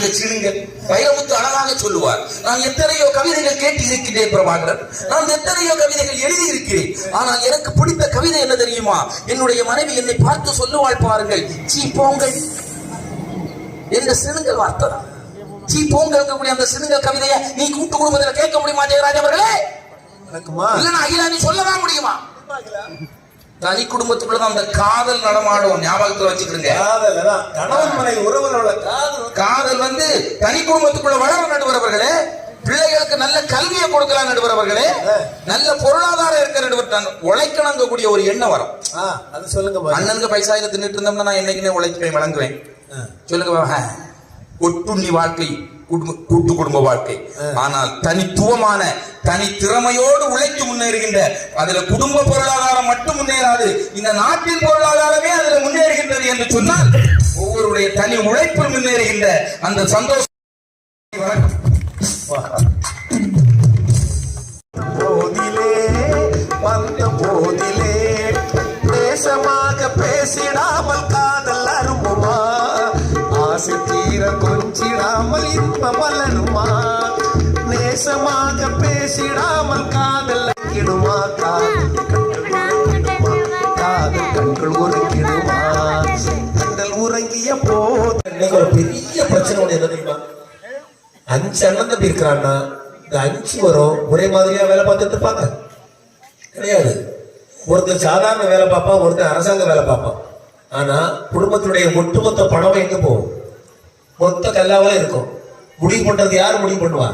அந்த சிணுங்கள் வைரமுத்து அழகாக சொல்லுவார் நான் எத்தனையோ கவிதைகள் கேட்டு இருக்கின்றேன் பிரபாகரன். நான் எத்தனையோ கவிதைகள் எழுதி இருக்கிறேன் ஆனால் எனக்கு பிடித்த கவிதை என்ன தெரியுமா? என்னுடைய மனைவி என்னை பார்த்து சொல்லுவாள் பாருங்கள் சீ போங்கள். என்ற சிணுங்கள் வார்த்தை தான். சீ போங்க இருக்கக்கூடிய அந்த சிணுங்கள் கவிதையை நீ கூட்டு குடும்பத்தில் கேட்க முடியுமா ஜெயராஜ் அவர்களே? இல்லைன்னா அகிலா நீ சொல்லதான் முடியுமா? தனி குடும்பத்துக்குள்ள அந்த காதல் நடமாடும். ஞாபகத்துல வச்சுக்கிடுங்க. காதல் கணவன் மனை உறவுல உள்ள காதல். காதல் வந்து தனி குடும்பத்துக்குள்ள வளர நடுவரவர்களே. பிள்ளைகளுக்கு நல்ல கல்வியை கொடுக்கலாம் நடுவரவர்களே. நல்ல பொருளாதாரம் இருக்க நடுவர்ட்டாங்க. உழைக்கணுங்கக்கூடிய ஒரு எண்ணம் வரும். அது சொல்லுங்க. அண்ணனுக்கு பைசாயில தின்னுட்டு இருந்தோம்னா நான் என்னைக்குமே உழைப்பேன் வழங்குவேன் சொல்லுங்க. ஒட்டுண்ணி வாழ்க்கை. கூட்டு குடும்ப வாழ்க்கை. ஆனால் தனித்துவமான தனி திறமையோடு உழைத்து முன்னேறுகின்ற அதுல குடும்ப பொருளாதாரம் மட்டும் முன்னேறாது இந்த நாட்டின் பொருளாதாரமே அதுல முன்னேறுகின்றது என்று சொன்னால் ஒவ்வொருடைய தனி உழைப்பில் முன்னேறுகின்ற அந்த சந்தோஷம் வந்த போதிலே தீர கொஞ்சிடாமல் இன்ப பலனுமா நேசமாக பேசிடாமல் காதல் கிடுமா காதல் கண்கள் காதல் கண்கள் உறங்கிடுமா கண்கள் உறங்கிய போது இன்னைக்கு ஒரு பெரிய பிரச்சனை ஒண்ணு என்ன தெரியுமா? அஞ்சு அண்ணன் தம்பி இருக்கிறான்னா இந்த அஞ்சு வரும் ஒரே மாதிரியா வேலை பார்த்துட்டு இருப்பாங்க. கிடையாது. ஒருத்தர் சாதாரண வேலை பார்ப்பான் ஒருத்தர் அரசாங்க வேலை பார்ப்பான். ஆனா குடும்பத்தினுடைய ஒட்டுமொத்த பணம் எங்க போகும்? மொத்த கல்லாவே இருக்கும். முடிவு பண்றது யார் முடிவு பண்ணுவா?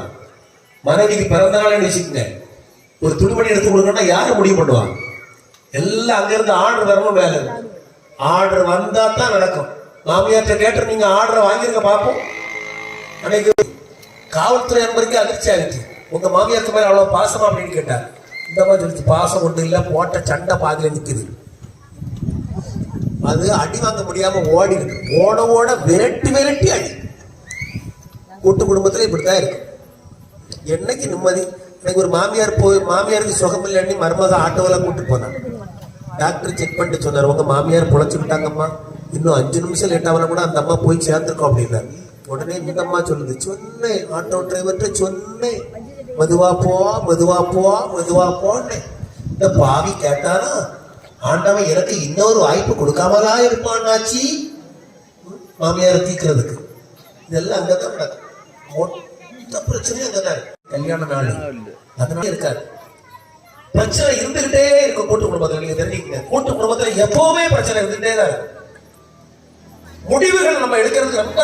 மனைவிக்கு பிறந்த நாள்னு வச்சுக்கோங்க. ஒரு துணிமணி எடுத்து கொடுக்கணும்னா யாரு முடிவு பண்ணுவா? எல்லாம் அங்கேருந்து ஆர்டர் வரணும் வேலை. ஆர்டர் வந்தா தான் நடக்கும். மாமியார்ட்ட கேட்டு நீங்க ஆர்டரை வாங்கியிருக்க பார்ப்போம் அன்னைக்கு காவல்துறை நண்பருக்கு அதிர்ச்சி ஆகிடுச்சு உங்க மாமியாருக்கு மேலே அவ்வளோ பாசமா அப்படின்னு கேட்டார். இந்த மாதிரி பாசம் ஒண்ணு இல்லை போட்ட சண்டை பாதியில் நிற்குது அது அடி வாங்க முடியாம ஓடி இருக்கு. ஓட ஓட விரட்டி விரட்டி அடி. கூட்டு குடும்பத்துல இப்படித்தான் இருக்கு. என்னைக்கு நிம்மதி? எனக்கு ஒரு மாமியார் போய் மாமியாருக்கு சுகம் இல்லைன்னு மருமக ஆட்டோவெல்லாம் கூட்டு போனாங்க டாக்டர் செக் பண்ணிட்டு சொன்னார் உங்க மாமியார் பொழைச்சுக்கிட்டாங்கம்மா இன்னும் அஞ்சு நிமிஷம் லேட் ஆகலாம் கூட அந்த அம்மா போய் சேர்ந்துருக்கோம் அப்படின்னா உடனே இந்த அம்மா சொல்லுது சொன்னேன் ஆட்டோ டிரைவர்கிட்ட சொன்னேன். மெதுவா போ மெதுவா போ மெதுவா போன்னு. இந்த பாவி கேட்டானா ஆண்டவன் எனக்கு இன்னொரு வாய்ப்பு கொடுக்காமலா இருப்பான்னாச்சி மாமியாரை தீக்கிறதுக்கு. இதெல்லாம் அங்கதான் நடக்கும். மொத்த பிரச்சனையும் அங்கதான் இருக்கு. கல்யாண நாள். அதனால இருக்காது. பிரச்சனை இருந்துகிட்டே இருக்கும் கூட்டு குடும்பத்துல நீங்க தெரிஞ்சுக்கங்க. கூட்டு குடும்பத்துல எப்பவுமே பிரச்சனை இருந்துகிட்டே தான் முடிவுகள் நம்ம எடுக்கிறது ரொம்ப